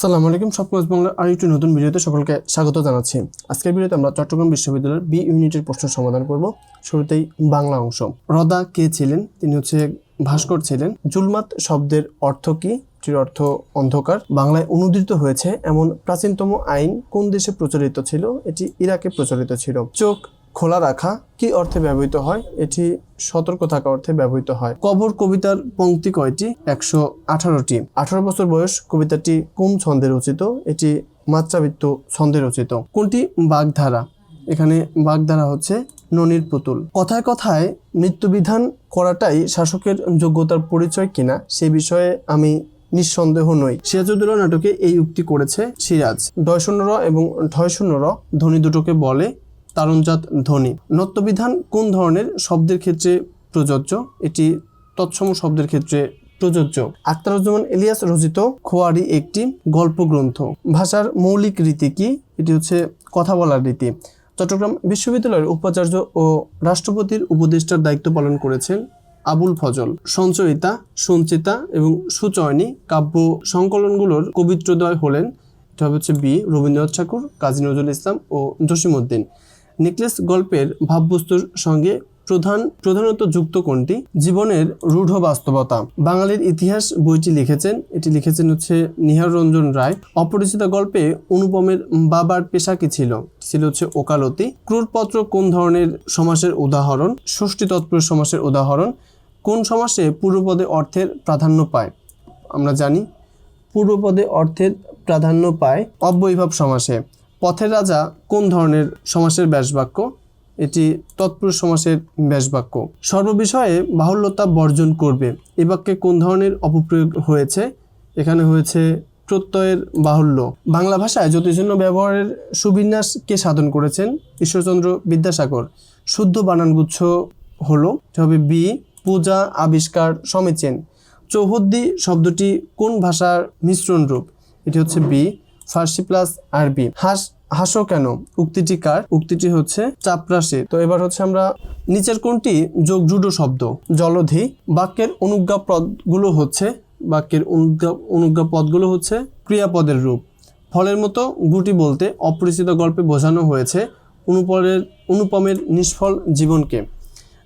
আসসালামু আলাইকুম সবকজ বাংলার আর একটি নতুন ভিডিওতে সকলকে স্বাগত জানাচ্ছি। আজকের ভিডিওতে আমরা চট্টগ্রাম বিশ্ববিদ্যালয়ের বি ইউনিটের প্রশ্ন সমাধান করব। শুরুতেই বাংলা অংশ। রদা কে ছিলেন? তিনি হচ্ছে ভাস্কর ছিলেন। জুলমাত শব্দের অর্থ কি? এটির অর্থ অন্ধকার। বাংলায় অনুদিত হয়েছে এমন প্রাচীনতম আইন কোন দেশে প্রচলিত ছিল? এটি ইরাকে প্রচলিত ছিল। চোখ খোলা রাখা কি অর্থে ব্যবহৃত হয়? এটি সতর্ক থাকা অর্থে ব্যবহৃত হয়। কবর কবিতার পংক্তি কয়টি? একশো আঠারোটি। আঠারো বছর বয়স কবিতাটি কোন ছন্দে রচিত? এটি মাত্রাবৃত্ত ছন্দে রচিত। কোনটি? বাগধারা। এখানে বাগধারা হচ্ছে ননির পুতুল। কথায় কথায় মৃত্যুবিধান করাটাই শাসকের যোগ্যতার পরিচয় কিনা, সে বিষয়ে আমি নিঃসন্দেহ নই। সিরাজউদ্দৌলা নাটকে এই উক্তি করেছে সিরাজ। ডয় শূন্য র এবং ঢয় শূন্য র ধ্বনি দুটোকে বলে তারণজাত ধ্বনি নত্যবিধান কোন ধরনের? শব্দের ক্ষেত্রে প্রযোজ্য। এটি তৎসম শব্দের ক্ষেত্রে প্রযোজ্য। আখতারুজ্জামান ইলিয়াস রচিত খোয়ারি একটি গল্প গ্রন্থ ভাষার মৌলিক রীতি কি? এটি হচ্ছে কথা বলার রীতি। চট্টগ্রাম বিশ্ববিদ্যালয়ের উপাচার্য ও রাষ্ট্রপতির উপদেষ্টার দায়িত্ব পালন করেছেন আবুল ফজল। সঞ্চয়িতা, সঞ্চিতা এবং সুচয়নী কাব্য সংকলনগুলোর কবিত্রদয় হলেন। এটা হচ্ছে বি. রবীন্দ্রনাথ ঠাকুর, কাজী নজরুল ইসলাম ও জসিমউদ্দিন। নেকলেস গল্পের ভাববস্তুর সঙ্গে প্রধান, প্রধানত যুক্ত কোনটি? জীবনের রূঢ় বাস্তবতা। বাঙালির ইতিহাস বইটি লিখেছেন, এটি লিখেছেন হচ্ছে নিহার রঞ্জন রায়। অপরিচিত গল্পে অনুপমের বাবার পেশা কি ছিল? ছিল হচ্ছে ওকালতি। ক্রুরপত্র কোন ধরনের সমাসের উদাহরণ? ষষ্ঠী তৎপুরুষ সমাসের উদাহরণ। কোন সমাসে পূর্বপদে অর্থের প্রাধান্য পায়? আমরা জানি, পূর্বপদে অর্থের প্রাধান্য পায় অব্যয়ভাব সমাসে। পথের রাজা কোন ধরনের সমাসের ব্যাসবাক্য? এটি তৎপুরুষ সমাসের ব্যাসবাক্য। সর্ববিষয়ে বাহুল্যতা বর্জন করবে। এ বাক্যে কোন ধরনের অপপ্রয়োগ হয়েছে? এখানে হয়েছে প্রত্যয়ের বাহুল্য। বাংলা ভাষায় জ্যোতিষজন্য ব্যবহারের সুবিন্যাস কে সাধন করেছেন? ঈশ্বরচন্দ্র বিদ্যাসাগর। শুদ্ধ বানানগুচ্ছ হলো হবে বি, পূজা, আবিষ্কার, সমেচেন। চৌহদ্দি শব্দটি কোন ভাষার মিশ্রণ রূপ? এটি হচ্ছে বি ফার্সি প্লাস আরবি। হাস হাসো কেন? উক্তিটি কার? উক্তিটি হচ্ছে চাপরাশির তো এবার হচ্ছে আমরা নিচের কোনটি? যোগ জুডো শব্দ। জলধি। বাক্যের অনুজ্ঞা পদগুলো হচ্ছে, বাক্যের অনুজ্ঞা অনুজ্ঞা পদগুলো হচ্ছে ক্রিয়াপদের রূপ। ফলের মতো গুটি বলতে অপরিচিত গল্পে বোঝানো হয়েছে অনুপরের অনুপমের নিষ্ফল জীবনকে।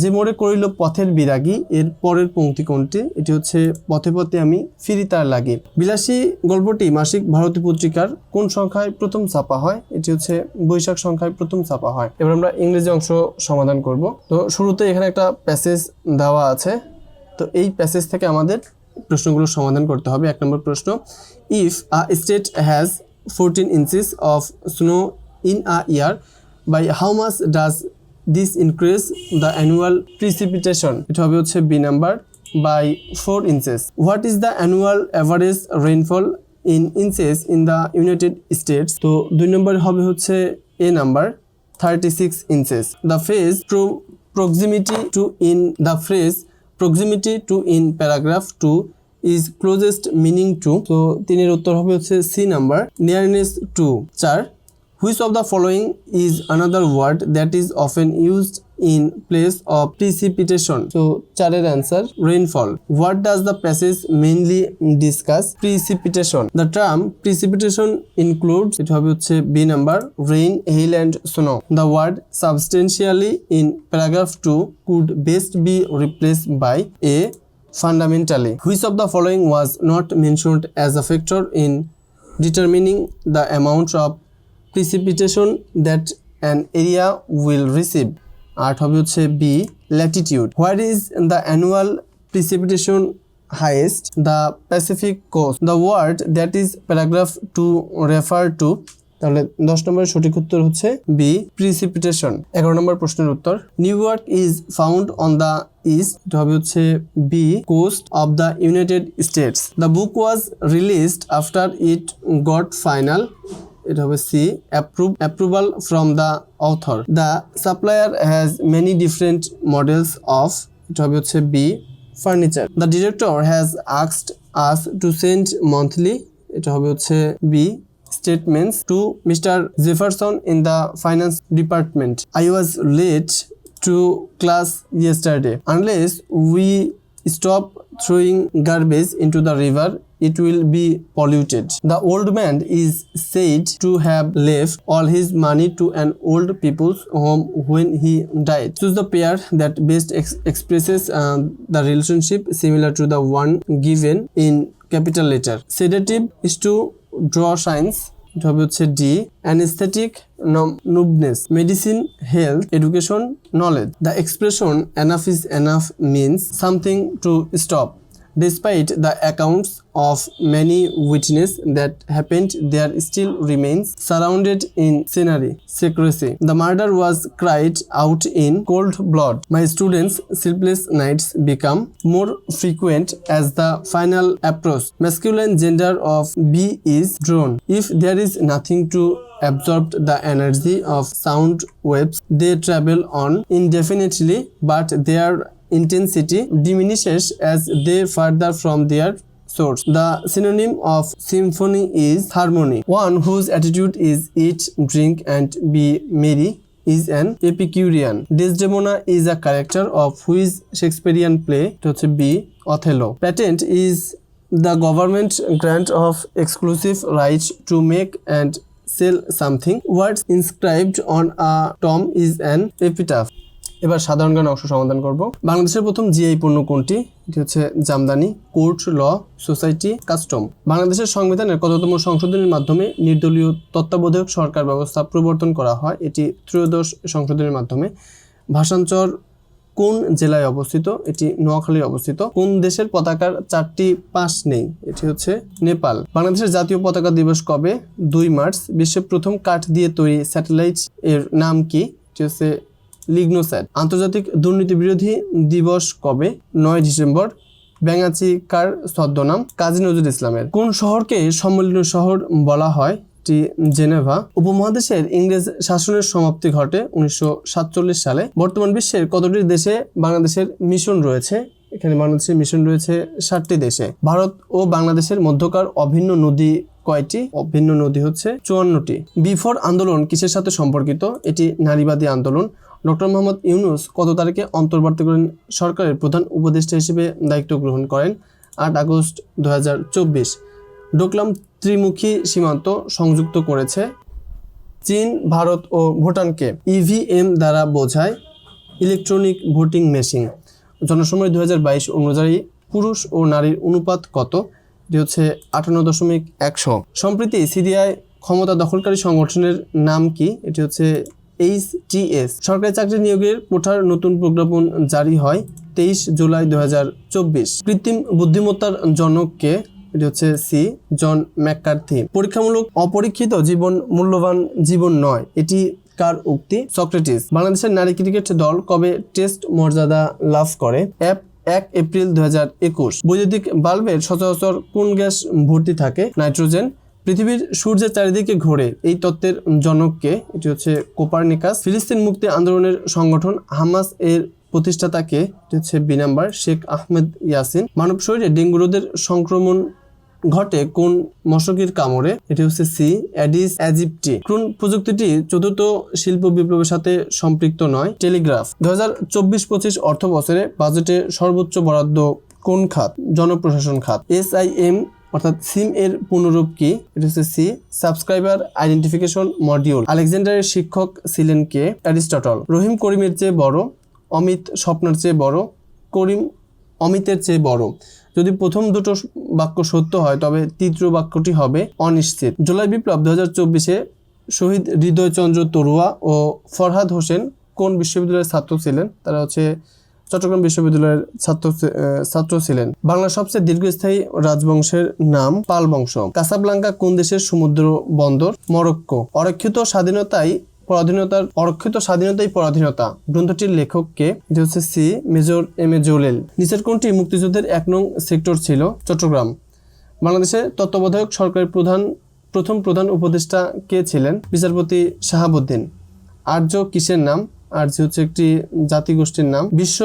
যে মোড়ে করিল পথের বিরাগী, এর পরের পংক্তি কোনটি? এটি হচ্ছে, পথে পথে আমি ফিরি তার লাগি। বিলাসী গল্পটি মাসিক ভারতী পত্রিকার কোন সংখ্যায় প্রথম ছাপা হয়? এটি হচ্ছে, বৈশাখ সংখ্যায় প্রথম ছাপা হয়। এবার আমরা ইংরেজি অংশ সমাধান করব। তো শুরুতে এখানে একটা প্যাসেজ দেওয়া আছে। তো এই প্যাসেজ থেকে আমাদের প্রশ্নগুলো সমাধান করতে হবে। এক নম্বর প্রশ্ন if a state has fourteen inches of snow in a year by how much does this increase the annual precipitation এটা হবে হচ্ছে B number by four inches what is the annual average rainfall in inches in the United States তো দুই নম্বর হবে হচ্ছে A number thirty six inches the phase to proximity to in the phrase proximity to in paragraph two is closest meaning to তো তিনের উত্তর হবে হচ্ছে সি নাম্বার নিয়ারনেস টু চার which of the following is another word that is often used in place of precipitation তো চারের answer rainfall what does the passage mainly discuss precipitation the term precipitation includes এটা হবে হচ্ছে B number rain hail and snow the word substantially in paragraph two could best be replaced by a fundamentally. Which of the following was not mentioned as a factor in determining the amount of precipitation that an area will receive? আট হবে হচ্ছে B latitude what is the annual precipitation highest? The Pacific coast. The word that is paragraph to refer to, তাহলে দশ নম্বরের সঠিক উত্তর হচ্ছে B precipitation এগারো নম্বর প্রশ্নের উত্তর। New York is found on the east এটা হবে হচ্ছে B coast of the United States the book was released after it got final এটা হবে C approve approval from the author the supplier has many different models of এটা হবে হচ্ছে B furniture the director has আক্সড us to send monthly এটা হবে হচ্ছে B statements to Mr. Jefferson in the finance department. I was late to class yesterday. Unless we stop throwing garbage into the river, it will be polluted. The old man is said to have left all his money to an old people's home when he died. Choose the pair that best ex- expresses uh, the relationship similar to the one given in capital letter. Sedative is to draw signs এটা হবে হচ্ছে medicine health education knowledge the expression enough is enough means something to stop Despite the accounts of many witnesses that happened, there still remains surrounded in scenery, secrecy. The murder was cried out in cold blood. My students' sleepless nights become more frequent as the final approach. Masculine gender of B is drawn. If there is nothing to absorb the energy of sound waves, they travel on indefinitely, but their intensity diminishes as they further from their source. The synonym of symphony is harmony. One whose attitude is eat, drink, and be merry is an Epicurean. Desdemona is a character of whose Shakespearean play to B. Othello. Patent is the government grant of exclusive right to make and sell something. Words inscribed on a tomb is an epitaph. এবার সাধারণ জ্ঞান অংশ সমাধান করব। বাংলাদেশের প্রথম GI পণ্য কোনটি? এটি হচ্ছে Jamdani, court, law, society, custom. বাংলাদেশের সংবিধানের কততম সংশোধনের মাধ্যমে নির্দলীয় তত্ত্বাবধায়ক সরকার ব্যবস্থা প্রবর্তন করা হয়? এটি ত্রয়োদশ সংশোধনের মাধ্যমে। ভাষাঞ্চর কোন জেলায় অবস্থিত? এটি নোয়াখালী অবস্থিত। কোন দেশের পতাকার চারটি পাশ নেই? এটি হচ্ছে নেপাল। বাংলাদেশের জাতীয় পতাকা দিবস কবে? দুই মার্চ। বিশ্বের প্রথম কাঠ দিয়ে তৈরি স্যাটেলাইট এর নাম কি? এটি হচ্ছে লিগনোস্যাট আন্তর্জাতিক দুর্নীতি বিরোধী দিবস কবে? নয় ডিসেম্বর। ব্যাঙাচি কার ছদ্মনাম কাজী নজরুল ইসলামের। কোন শহরকে সম্মিলন শহর বলা হয়? এটি জেনেভা। উপমহাদেশের ইংরেজ শাসনের সমাপ্তি ঘটে উনিশশো সাতচল্লিশ সালে। বর্তমান বিশ্বের কতটি দেশে বাংলাদেশের মিশন রয়েছে? এখানে বাংলাদেশের মিশন রয়েছে ষাটটি দেশে। ভারত ও বাংলাদেশের মধ্যকার অভিন্ন নদী কয়টি? অভিন্ন নদী হচ্ছে চুয়ান্নটি। বিফোর আন্দোলন কিসের সাথে সম্পর্কিত? এটি নারীবাদী আন্দোলন। ডক্টর মোহাম্মদ ইউনুস কত তারিখে অন্তর্বর্তীকালীন সরকারের প্রধান উপদেষ্টা হিসেবে দায়িত্ব গ্রহণ করেন? আট আগস্ট দু হাজার চব্বিশ। ডোকলাম ত্রিমুখী সীমান্ত সংযুক্ত করেছে। চীন, ভারত ও ভুটানকে ইভিএম দ্বারা বোঝায় ইলেকট্রনিক ভোটিং মেশিন। জনসময় দু হাজার বাইশ অনুযায়ী পুরুষ ও নারীর অনুপাত কত? এটি হচ্ছে আটান্ন দশমিক একশো। সম্প্রতি সিরিয়ায় ক্ষমতা দখলকারী সংগঠনের নাম কি? এটি হচ্ছে এইচটিএস সরকারি চাকরি নিয়োগের কোঠার নতুন প্রজ্ঞাপন জারি হয় তেইশ জুলাই দু কৃত্রিম বুদ্ধিমত্তার জনককে হচ্ছে সি জন ম্যাককার্থি পরীক্ষামূলক অপরীক্ষিত জীবন মূল্যবান জীবন নয়, এটি কার উক্তি? সক্রেটিস, বাংলাদেশের নারী ক্রিকেট দল কবে টেস্ট মর্যাদা লাভ করে? অ্যাপ, এক এপ্রিল দু একুশ। বৈদ্যুতিক বাল্বের সচরাচর কোন গ্যাস ভর্তি থাকে? নাইট্রোজেন পৃথিবীর সূর্যের চারিদিকে ঘোরে এই তত্ত্বের জনককে, এটি হচ্ছে কোপারনিকাস, ফিলিস্তিন মুক্তি আন্দোলনের সংগঠন হামাস এর প্রতিষ্ঠাতাকে, এটি হচ্ছে বি নাম্বার, শেখ আহমেদ ইয়াসিন। মানব শরীরে ডেঙ্গু রোগের সংক্রমণ ঘটে কোন মশকির কামড়ে? এটি হচ্ছে সি, অ্যাডিস অ্যাজিপটি। ক্রুন প্রযুক্তিটি চতুর্থ শিল্প বিপ্লবের সাথে সম্পৃক্ত নয়? টেলিগ্রাফ। দু হাজার চব্বিশ পঁচিশ অর্থ বছরে বাজেটে সর্বোচ্চ বরাদ্দ কোন খাত? জনপ্রশাসন খাত। এস আই এম অর্থাৎ সিম এর পুনরূপ কি? এটা হচ্ছে সি সাবস্ক্রাইবার আইডেন্টিফিকেশন মডিউল আলেকজান্ডারের শিক্ষক ছিলেন কে? অ্যারিস্টটল। রহিম করিমের চেয়ে বড়, অমিত স্বপ্নের চেয়ে বড়, করিম অমিতের চেয়ে বড়। যদি প্রথম দুটো বাক্য সত্য হয়, তবে তৃতীয় বাক্যটি হবে অনিশ্চিত। জুলাই বিপ্লব দু হাজার চব্বিশে শহীদ হৃদয়চন্দ্র তরুয়া ও ফরহাদ হোসেন কোন বিশ্ববিদ্যালয়ের ছাত্র ছিলেন? তারা হচ্ছে চট্টগ্রাম বিশ্ববিদ্যালয়ের ছাত্র ছাত্র ছিলেন। বাংলার সবচেয়ে দীর্ঘস্থায়ী রাজবংশের নাম পাল বংশ। কাসাবলাঙ্কা কোন দেশের সমুদ্র বন্দর? মরক্কো। অরক্ষিত স্বাধীনতায় পরাধীনতার, অরক্ষিত স্বাধীনতাই পরাধীনতা। গ্রন্থটির লেখককে এটি হচ্ছে C major M A Jalil. নিচের কোনটি মুক্তিযুদ্ধের এক নং সেক্টর ছিল? চট্টগ্রাম। বাংলাদেশে তত্ত্বাবধায়ক সরকারের প্রধান, প্রথম প্রধান উপদেষ্টা কে ছিলেন? বিচারপতি শাহাবুদ্দিন। আর্য কিসের নাম? আর্য হচ্ছে একটি জাতিগোষ্ঠীর নাম। বিশ্ব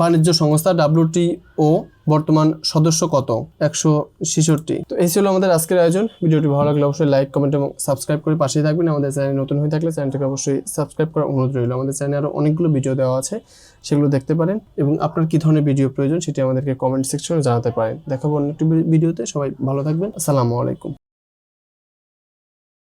বাণিজ্য সংস্থা ডাব্লিউটিও বর্তমান সদস্য কত? একশো ছেষট্টি। তো এই ছিল আমাদের আজকের আয়োজন। ভিডিওটি ভালো লাগলে অবশ্যই লাইক, কমেন্ট এবং সাবস্ক্রাইব করে পাশেই থাকবেন। আমাদের চ্যানেল নতুন হয়ে থাকলে চ্যানেলটিকে অবশ্যই সাবস্ক্রাইব করার অনুরোধ রইল। আমাদের চ্যানেলে আরও অনেকগুলো ভিডিও দেওয়া আছে, সেগুলো দেখতে পারেন। এবং আপনার কী ধরনের ভিডিও প্রয়োজন সেটি আমাদেরকে কমেন্ট সেকশনে জানাতে পারেন। দেখাবো অন্য একটি ভিডিওতে। সবাই ভালো থাকবেন। আসসালামু আলাইকুম।